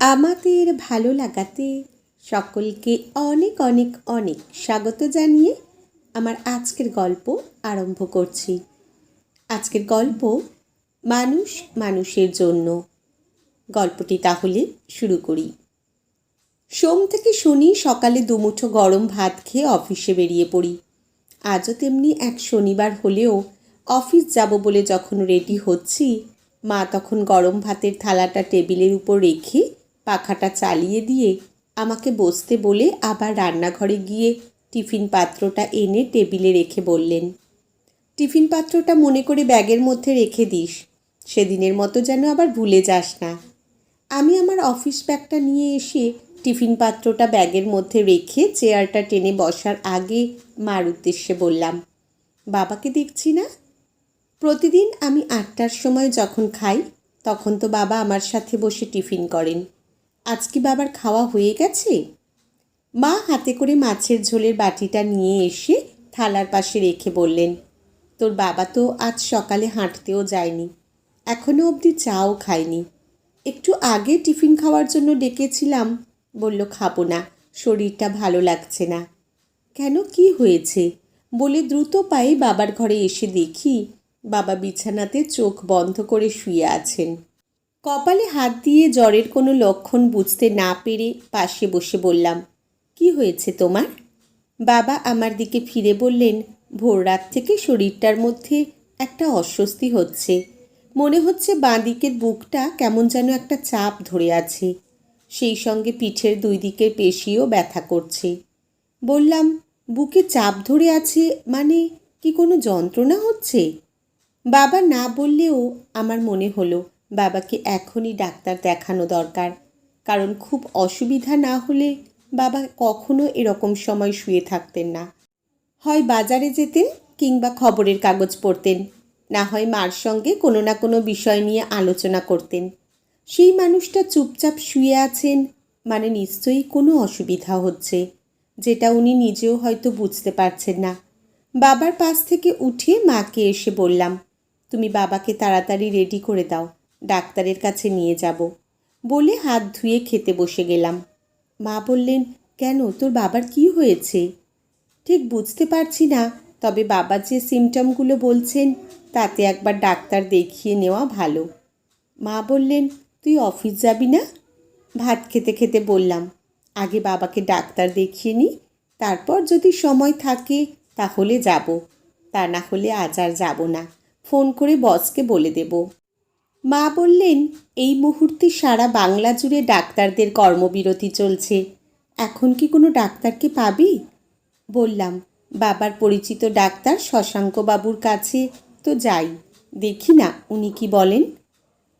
আমাদের ভালো লাগাতে সকলকে অনেক অনেক অনেক স্বাগত জানিয়ে আমার আজকের গল্প আরম্ভ করছি। আজকের গল্প মানুষ মানুষের জন্য। গল্পটি তাহলে শুরু করি। সোম থেকে শনি সকালে দুমুঠো গরম ভাত খেয়ে অফিসে বেরিয়ে পড়ি। আজও তেমনি এক শনিবার হলেও অফিস যাব বলে যখন রেডি হচ্ছি, মা তখন গরম ভাতের থালাটা টেবিলের উপর রেখে পাখাটা চালিয়ে দিয়ে আমাকে বসতে বলে আবার রান্নাঘরে গিয়ে টিফিন পাত্রটা এনে টেবিলে রেখে বললেন, টিফিন পাত্রটা মনে করে ব্যাগের মধ্যে রেখে দিস, সেদিনের মতো যেন আবার ভুলে যাস না। আমি আমার অফিস ব্যাগটা নিয়ে এসে টিফিন পাত্রটা ব্যাগের মধ্যে রেখে চেয়ারটা টেনে বসার আগে মার উদ্দেশ্যে বললাম, বাবাকে দেখছি না? প্রতিদিন আমি আটটার সময় যখন খাই, তখন তো বাবা আমার সাথে বসে টিফিন করেন। আজ কি বাবার খাওয়া হয়ে গেছে? মা হাতে করে মাছের ঝোলের বাটিটা নিয়ে এসে থালার পাশে রেখে বললেন, তোর বাবা তো আজ সকালে হাঁটতেও যায়নি। এখনও অবধি চাও খায়নি। একটু আগে টিফিন খাওয়ার জন্য ডেকেছিলাম। বলল, খাব না, শরীরটা ভালো লাগছে না। কেন, কি হয়েছে? বলে দ্রুত পায়ে বাবার ঘরে এসে দেখি বাবা বিছানাতে চোখ বন্ধ করে শুয়ে আছেন। কপালে হাত দিয়ে জ্বরের কোনো লক্ষণ বুঝতে না পেরে পাশে বসে বললাম, কি হয়েছে তোমার? বাবা আমার দিকে ফিরে বললেন, ভোর রাত থেকে শরীরটার মধ্যে একটা অস্বস্তি হচ্ছে। মনে হচ্ছে বাঁ দিকের বুকটা কেমন যেন একটা চাপ ধরে আছে। সেই সঙ্গে পিঠের দুই দিকের পেশিও ব্যথা করছে। বললাম, বুকে চাপ ধরে আছে মানে কি কোনো যন্ত্রণা হচ্ছে? বাবা না বললেও আমার মনে হলো বাবাকে এখনই ডাক্তার দেখানো দরকার। কারণ খুব অসুবিধা না হলে বাবা কখনো এরকম সময় শুয়ে থাকতেন না। হয় বাজারে যেতেন কিংবা খবরের কাগজ পড়তেন। না হয় মার সঙ্গে কোনো না কোনো বিষয় নিয়ে আলোচনা করতেন। সেই মানুষটা চুপচাপ শুয়ে আছেন মানে নিশ্চয়ই কোনো অসুবিধা হচ্ছে, যেটা উনি নিজেও হয়তো বুঝতে পারছেন না। বাবার পাশ থেকে উঠে মাকে এসে বললাম, তুমি বাবাকে তাড়াতাড়ি রেডি করে দাও। ডাক্তারের কাছে নিয়ে যাব। বলে হাত ধুয়ে খেতে বসে গেলাম। মা বললেন, কেন? তোর বাবার কি হয়েছে? ঠিক বুঝতে পারছি না, তবে বাবা যে সিমটমগুলো বলছেন, তাতে একবার ডাক্তার দেখিয়ে নেওয়া ভালো। মা বললেন, তুই অফিস যাবি না? ভাত খেতে খেতে বললাম, আগে বাবাকে ডাক্তার দেখিয়ে নিই তারপর যদি সময় থাকে তাহলে যাব, তা না হলে আজ আর যাব না। ফোন করে বসকে বলে দেব। মা বললেন, এই মুহূর্তে সারা বাংলা জুড়ে ডাক্তারদের কর্মবিরতি চলছে। এখন কি কোনো ডাক্তারকে পাবি? বললাম, বাবার পরিচিত ডাক্তার শশাঙ্কবাবুর কাছে তো যাই, দেখি না উনি কি বলেন।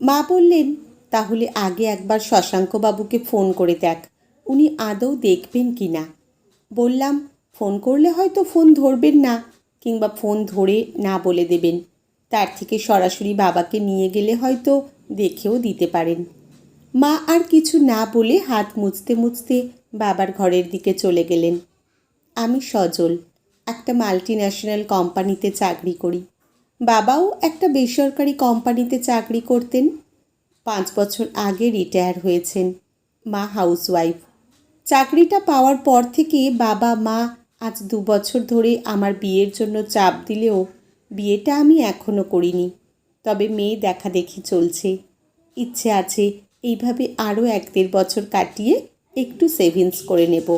মা বললেন, তাহলে আগে একবার শশাঙ্কবাবুকে ফোন করে দেখ, উনি আদৌ দেখবেন কি না। বললাম, ফোন করলে হয়তো ফোন ধরবেন না, কিংবা ফোন ধরে না বলে দেবেন। তার থেকে সরাসরি বাবাকে নিয়ে গেলে হয়তো দেখেও দিতে পারেন। মা আর কিছু না বলে হাত মুছতে মুছতে বাবার ঘরের দিকে চলে গেলেন। আমি সজল, একটা মাল্টি ন্যাশনাল কোম্পানিতে চাকরি করি। বাবাও একটা বেসরকারি কোম্পানিতে চাকরি করতেন। পাঁচ বছর আগে রিটায়ার হয়েছেন। মা হাউসওয়াইফ চাকরিটা পাওয়ার পর থেকে বাবা মা আজ দু বছর ধরে আমার বিয়ের জন্য চাপ দিলেও বিয়েটা আমি এখনও করিনি। তবে মেয়ে দেখা দেখি চলছে। ইচ্ছে আছে এইভাবে আরও এক দেড় বছর কাটিয়ে একটু সেভিংস করে নেব।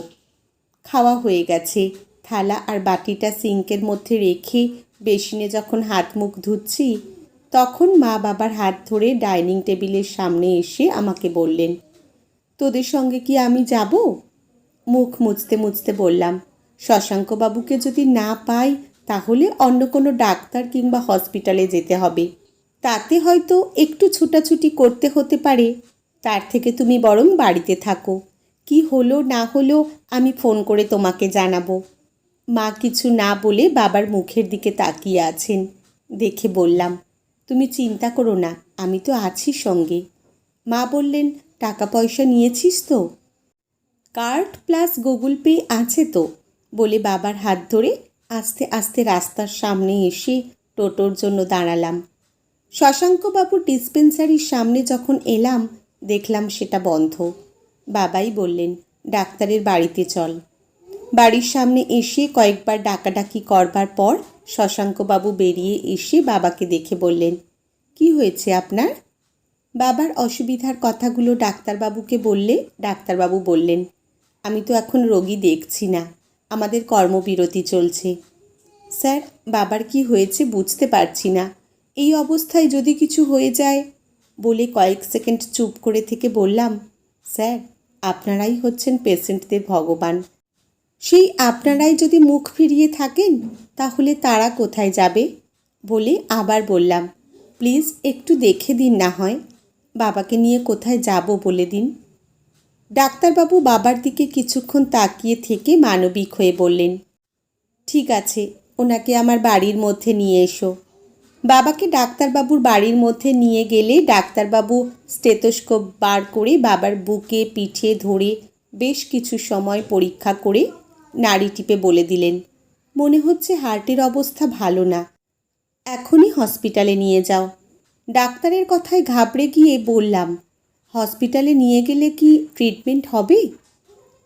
খাওয়া হয়ে গেছে। থালা আর বাটিটা সিঙ্কের মধ্যে রেখে বেসিনে যখন হাত মুখ ধুচ্ছি, তখন মা বাবার হাত ধরে ডাইনিং টেবিলের সামনে এসে আমাকে বললেন, তোদের সঙ্গে কি আমি যাব? মুখ মুছতে মুছতে বললাম, শশাঙ্কবাবুকে যদি না পাই তাহলে অন্য কোনো ডাক্তার কিংবা হসপিটালে যেতে হবে। তাতে হয়তো একটু ছুটাছুটি করতে হতে পারে। তার থেকে তুমি বরং বাড়িতে থাকো। কি হলো না হলো আমি ফোন করে তোমাকে জানাব। মা কিছু না বলে বাবার মুখের দিকে তাকিয়ে আছেন। দেখে বললাম, তুমি চিন্তা করো না, আমি তো আছি সঙ্গে। মা বললেন, টাকা পয়সা নিয়েছিস তো? কার্ড প্লাস গুগল পে আছে তো, বলে বাবার হাত ধরে আস্তে আস্তে রাস্তার সামনে এসে টোটোর জন্য দাঁড়ালাম। শশাঙ্কবাবু ডিসপেন্সারির সামনে যখন এলাম, দেখলাম সেটা বন্ধ। বাবাই বললেন, ডাক্তারের বাড়িতে চল। বাড়ির সামনে এসে কয়েকবার ডাকাডাকি করবার পর শশাঙ্কবাবু বেরিয়ে এসে বাবাকে দেখে বললেন, কি হয়েছে আপনার? বাবার অসুবিধার কথাগুলো ডাক্তারবাবুকে বললে ডাক্তারবাবু বললেন, আমি তো এখন রোগী দেখছি না। আমাদের কর্মবিরতি চলছে। স্যার, বাবার কি হয়েছে বুঝতে পারছি না। এই অবস্থায় যদি কিছু হয়ে যায় বলে কয়েক সেকেন্ড চুপ করে থেকে বললাম, স্যার, আপনারাই হচ্ছেন পেশেন্টদের ভগবান। সেই আপনারাই যদি মুখ ফিরিয়ে থাকেন, তাহলে তারা কোথায় যাবে? বলে আবার বললাম, প্লিজ একটু দেখে দিন না হয়। বাবাকে নিয়ে কোথায় যাব বলে দিন। ডাক্তারবাবু বাবার দিকে কিছুক্ষণ তাকিয়ে থেকে মানবিক হয়ে বললেন, ঠিক আছে, ওনাকে আমার বাড়ির মধ্যে নিয়ে এসো। বাবাকে ডাক্তারবাবুর বাড়ির মধ্যে নিয়ে গেলে ডাক্তারবাবু স্টেথোস্কোপ বার করে বাবার বুকে, পিঠে ধরে বেশ কিছু সময় পরীক্ষা করে নাড়ি টিপে বলে দিলেন, মনে হচ্ছে হার্টের অবস্থা ভালো না, এখনই হসপিটালে নিয়ে যাও। ডাক্তারের কথায় ঘাবড়ে গিয়ে বললাম হসপিটালে নিয়ে গেলে কি ট্রিটমেন্ট হবে?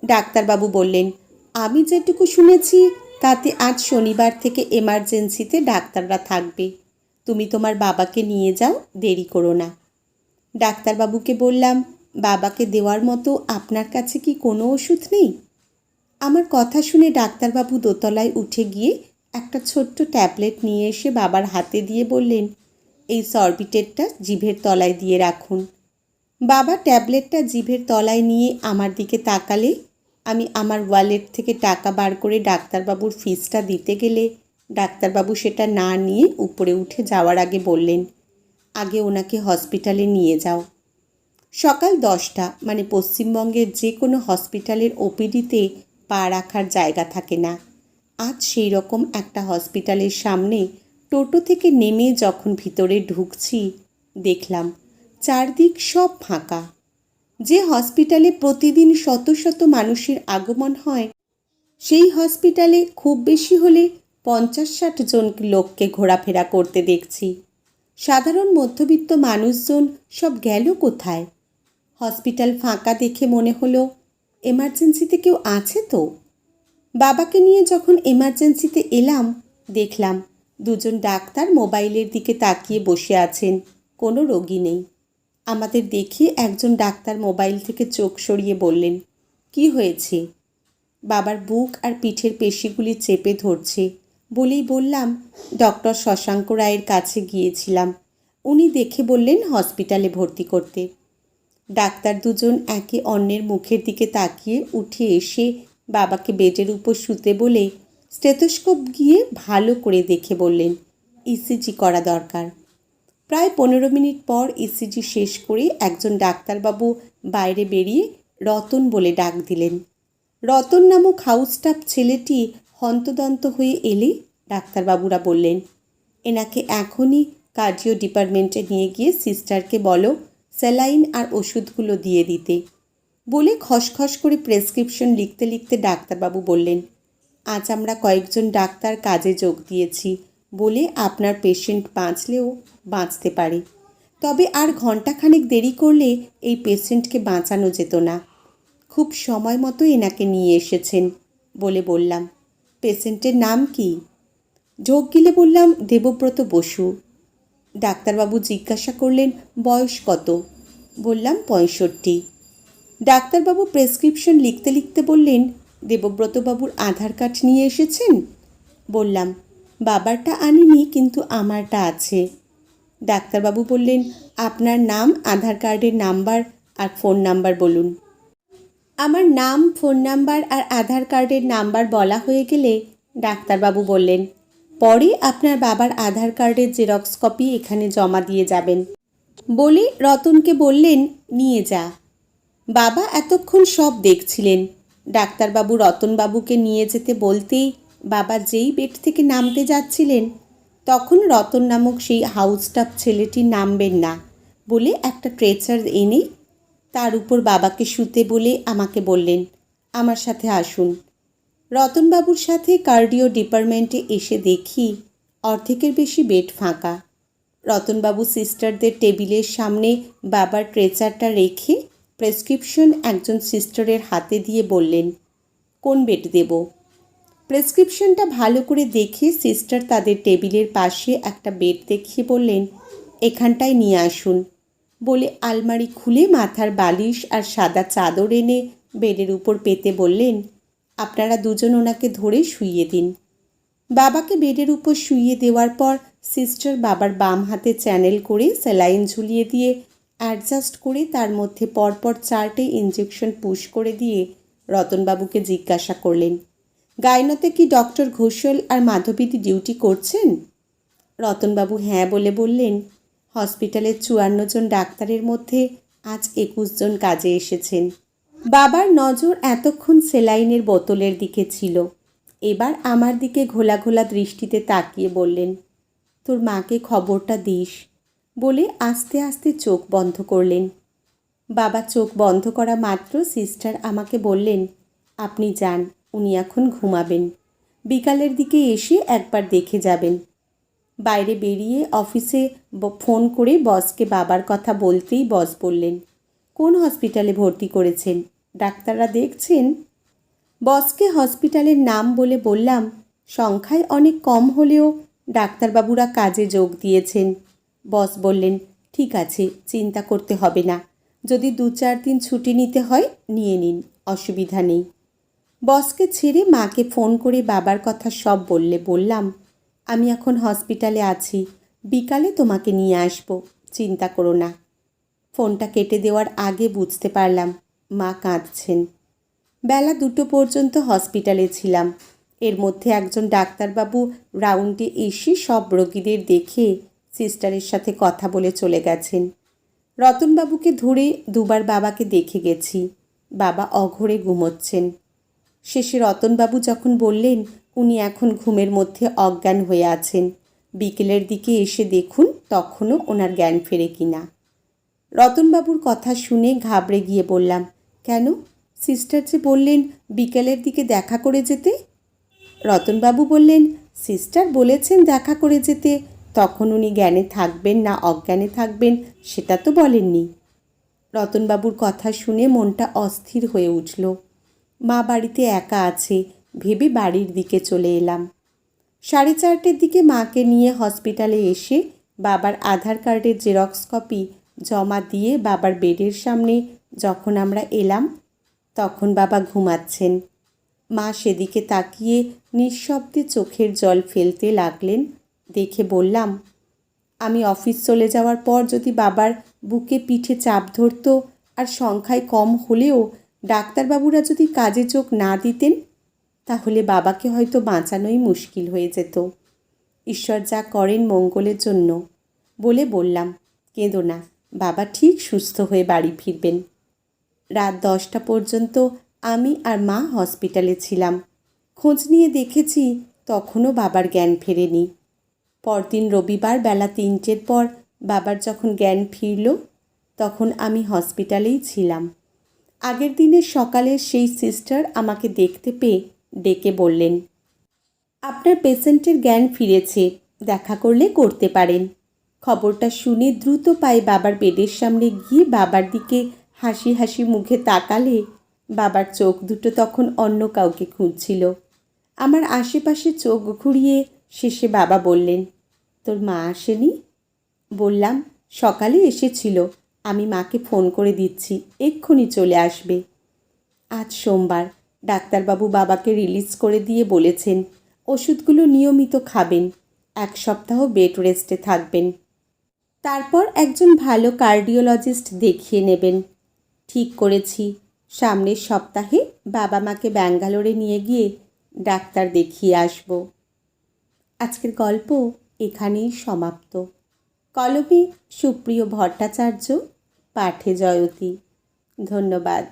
ডাক্তারবাবু বললেন, আমি যেটুকু শুনেছি, তাতে আজ শনিবার থেকে এমার্জেন্সিতে ডাক্তাররা থাকবে। তুমি তোমার বাবাকে নিয়ে যাও, দেরি করো না। ডাক্তারবাবুকে বললাম, বাবাকে দেওয়ার মতো আপনার কাছে কি কোনো ওষুধ নেই? আমার কথা শুনে ডাক্তারবাবু দোতলায় উঠে গিয়ে একটা ছোট্ট ট্যাবলেট নিয়ে এসে বাবার হাতে দিয়ে বললেন, এই সরবিটেটটা জিভের তলায় দিয়ে রাখুন। বাবা ট্যাবলেটটা জিভের তলায় নিয়ে আমার দিকে তাকালে, আমি আমার ওয়ালেট থেকে টাকা বার করে ডাক্তারবাবুর ফিসটা দিতে গেলে, ডাক্তারবাবু সেটা না নিয়ে উপরে উঠে যাওয়ার আগে বললেন, আগে ওনাকে হসপিটালে নিয়ে যাও। সকাল দশটা মানে পশ্চিমবঙ্গের যে কোনো হসপিটালের ওপিডিতে পা রাখার জায়গা থাকে না। আজ সেই রকম একটা হসপিটালের সামনে টোটো থেকে নেমে যখন ভিতরে ঢুকছি, দেখলাম চারদিক সব ফাঁকা। যে হসপিটালে প্রতিদিন শত শত মানুষের আগমন হয়, সেই হসপিটালে খুব বেশি হলে পঞ্চাশ ষাট জন লোককে ঘোরাফেরা করতে দেখছি। সাধারণ মধ্যবিত্ত মানুষজন সব গেল কোথায়? হসপিটাল ফাঁকা দেখে মনে হলো, এমার্জেন্সিতে কেউ আছে তো? বাবাকে নিয়ে যখন এমার্জেন্সিতে এলাম, দেখলাম দুজন ডাক্তার মোবাইলের দিকে তাকিয়ে বসে আছেন, কোনো রোগী নেই। আমাদের দেখে একজন ডাক্তার মোবাইল থেকে চোখ সরিয়ে বললেন, কি হয়েছে? বাবার বুক আর পিঠের পেশিগুলি চেপে ধরছে। বলেই বললাম, ডক্টর শশাঙ্ক রায়ের কাছে গিয়েছিলাম। উনি দেখে বললেন হসপিটালে ভর্তি করতে। ডাক্তার দুজন একে অন্যের মুখের দিকে তাকিয়ে উঠে এসে বাবাকে বেডের উপর শুতে বলে, স্টেথোস্কোপ গিয়ে ভালো করে দেখে বললেন, ইসিজি করা দরকার। প্রায় পনেরো মিনিট পর ইসিজি শেষ করে একজন ডাক্তারবাবু বাইরে বেরিয়ে রতন বলে ডাক দিলেন। রতন নামক হাউস স্টাফ ছেলেটি হন্তদন্ত হয়ে এলে ডাক্তারবাবুরা বললেন, এনাকে এখনই কার্ডিও ডিপার্টমেন্টে নিয়ে গিয়ে সিস্টারকে বলো স্যালাইন আর ওষুধগুলো দিয়ে দিতে। বলে খসখস করে প্রেসক্রিপশন লিখতে লিখতে ডাক্তারবাবু বললেন, আজ আমরা কয়েকজন ডাক্তার কাজে যোগ দিয়েছি। বলে আপনার পেশেন্ট বাঁচলেও বাঁচতে পারে। তবে আর ঘন্টাখানেক দেরি করলে এই পেশেন্টকে বাঁচানো যেত না। খুব সময় মতো এনাকে নিয়ে এসেছেন বলে বললাম। পেশেন্টের নাম কি? ঢোক গিলে বললাম, দেবব্রত বসু। ডাক্তারবাবু জিজ্ঞাসা করলেন, বয়স কত? বললাম, পঁয়ষট্টি। ডাক্তারবাবু প্রেসক্রিপশন লিখতে লিখতে বললেন, দেবব্রতবাবুর আধার কার্ড নিয়ে এসেছেন? বললাম বাবারটা আনিনি, কিন্তু আমারটা আছে। ডাক্তারবাবু বললেন, আপনার নাম, আধার কার্ডের নাম্বার আর ফোন নাম্বার বলুন। আমার নাম, ফোন নাম্বার আর আধার কার্ডের নাম্বার বলা হয়ে গেলে ডাক্তারবাবু বললেন, পরে আপনার বাবার আধার কার্ডের জেরক্স কপি এখানে জমা দিয়ে যাবেন। বলে রতনকে বললেন, নিয়ে যা। বাবা এতক্ষণ সব দেখছিলেন। ডাক্তারবাবু রতনবাবুকে নিয়ে যেতে বলতেই বাবা যেই বেড থেকে নামতে যাচ্ছিলেন, তখন রতন নামক সেই হাউস স্টাফ ছেলেটি নামবেন না বলে একটা ট্রেচার এনে তার উপর বাবাকে শুতে বলে আমাকে বললেন, আমার সাথে আসুন। রতনবাবুর সাথে কার্ডিও ডিপার্টমেন্টে এসে দেখি অর্ধেকের বেশি বেড ফাঁকা। রতনবাবু সিস্টারদের টেবিলের সামনে বাবার ট্রেচারটা রেখে প্রেসক্রিপশন একজন সিস্টারের হাতে দিয়ে বললেন, কোন বেড দেব? প্রেসক্রিপশনটা ভালো করে দেখে সিস্টার তাদের টেবিলের পাশে একটা বেড দেখিয়ে বললেন, এখানটায় নিয়ে আসুন। বলে আলমারি খুলে মাথার বালিশ আর সাদা চাদর এনে বেডের উপর পেতে বললেন, আপনারা দুজন ওনাকে ধরে শুইয়ে দিন। বাবাকে বেডের উপর শুইয়ে দেওয়ার পর সিস্টার বাবার বাম হাতে চ্যানেল করে স্যালাইন ঝুলিয়ে দিয়ে অ্যাডজাস্ট করে তার মধ্যে পরপর চারটে ইঞ্জেকশন পুশ করে দিয়ে রতনবাবুকে জিজ্ঞাসা করলেন গায়নতে কি ডক্টর ঘোষল আর মাধবীদি ডিউটি করছেন? রতনবাবু হ্যাঁ বলে বললেন হসপিটালের চুয়ান্ন জন ডাক্তারের মধ্যে আজ একুশ জন কাজে এসেছেন। বাবার নজর এতক্ষণ সেলাইনের বোতলের দিকে ছিল। এবার আমার দিকে ঘোলা ঘোলা দৃষ্টিতে তাকিয়ে বললেন, তোর মাকে খবরটা দিস। বলে আস্তে আস্তে চোখ বন্ধ করলেন। বাবা চোখ বন্ধ করা মাত্র সিস্টার আমাকে বললেন, আপনি যান। উনি এখন ঘুমাবেন। বিকালের দিকে এসে একবার দেখে যাবেন। বাইরে বেরিয়ে অফিসে ফোন করে বসকে বাবার কথা বলতেই বস বললেন, কোন হসপিটালে ভর্তি করেছেন? ডাক্তাররা দেখছেন? বসকে হসপিটালের নাম বলে বললাম, সংখ্যায় অনেক কম হলেও ডাক্তারবাবুরা কাজে যোগ দিয়েছেন। বস বললেন, ঠিক আছে, চিন্তা করতে হবে না। যদি দু চার দিন ছুটি নিতে হয়, নিয়ে নিন, অসুবিধা নেই। বসকে ছেড়ে মাকে ফোন করে বাবার কথা সব বললে বললাম, আমি এখন হসপিটালে আছি, বিকালে তোমাকে নিয়ে আসব, চিন্তা করো না। ফোনটা কেটে দেওয়ার আগে বুঝতে পারলাম মা কাঁদছেন। বেলা দুটো পর্যন্ত হসপিটালে ছিলাম। এর মধ্যে একজন ডাক্তারবাবু রাউন্ডে এসে সব রোগীদের দেখে সিস্টারের সাথে কথা বলে চলে গেছেন। রতনবাবুকে ধরে দুবার বাবাকে দেখে গেছি। বাবা অঘরে ঘুমোচ্ছেন। শেষে রতনবাবু যখন বললেন, উনি এখন ঘুমের মধ্যে অজ্ঞান হয়ে আছেন। বিকেলের দিকে এসে দেখুন, তখনও ওনার জ্ঞান ফেরে কিনা। রতনবাবুর কথা শুনে ঘাবড়ে গিয়ে বললাম, কেন? সিস্টার যে বললেন, বিকেলের দিকে দেখা করে যেতে? রতনবাবু বললেন, সিস্টার বলেছেন দেখা করে যেতে। তখন উনি জ্ঞানে থাকবেন না অজ্ঞানে থাকবেন, সেটা তো বলেননি। রতনবাবুর কথা শুনে মনটা অস্থির হয়ে উঠল। মা বাড়িতে একা আছে, ভেবে বাড়ির দিকে চলে এলাম। সাড়ে চারটের দিকে মাকে নিয়ে হসপিটালে এসে বাবার আধার কার্ডের জেরক্স কপি জমা দিয়ে বাবার বেডের সামনে যখন আমরা এলাম, তখন বাবা ঘুমাচ্ছেন। মা সেদিকে তাকিয়ে নিঃশব্দে চোখের জল ফেলতে লাগলেন, দেখে বললাম, আমি অফিস চলে যাওয়ার পর যদি বাবার বুকে পিঠে চাপ ধরতো আর সংখ্যায় কম হলেও ডাক্তারবাবুরা যদি কাজে চোখ না দিতেন, তাহলে বাবাকে হয়তো বাঁচানোই মুশকিল হয়ে যেত। ঈশ্বর যা করেন মঙ্গলের জন্য বলে বললাম, কেঁদো না, বাবা ঠিক সুস্থ হয়ে বাড়ি ফিরবেন। রাত দশটা পর্যন্ত আমি আর মা হসপিটালে ছিলাম। খোঁজ নিয়ে দেখেছি তখনও বাবার জ্ঞান ফেরেনি। পরদিন রবিবার বেলা তিনটের পর বাবার যখন জ্ঞান ফিরল, তখন আমি হসপিটালেই ছিলাম। আগের দিনের সকালে সেই সিস্টার আমাকে দেখতে পেয়ে ডেকে বললেন, আপনার পেশেন্টের জ্ঞান ফিরেছে, দেখা করলে করতে পারেন। খবরটা শুনে দ্রুত পায়ে বাবার বেডের সামনে গিয়ে বাবার দিকে হাসি হাসি মুখে তাকালে বাবার চোখ দুটো তখন অন্য কাউকে খুঁজছিল। আমার আশেপাশে চোখ ঘুরিয়ে শেষে বাবা বললেন, তোর মা আসেনি? বললাম, সকালে এসেছিল। আমি মাকে ফোন করে দিচ্ছি, এক্ষুনি চলে আসবে। আজ সোমবার, ডাক্তারবাবু বাবাকে রিলিজ করে দিয়ে বলেছেন, ওষুধগুলো নিয়মিত খাবেন, এক সপ্তাহ বেড রেস্টে থাকবেন। তারপর একজন ভালো কার্ডিওলজিস্ট দেখিয়ে নেবেন। ঠিক করেছি, সামনের সপ্তাহে বাবা মাকে ব্যাঙ্গালোরে নিয়ে গিয়ে ডাক্তার দেখিয়ে আসব। আজকের গল্প এখানেই সমাপ্ত। কলমে সুপ্রিয় ভট্টাচার্য পাঠে জয়তী। ধন্যবাদ।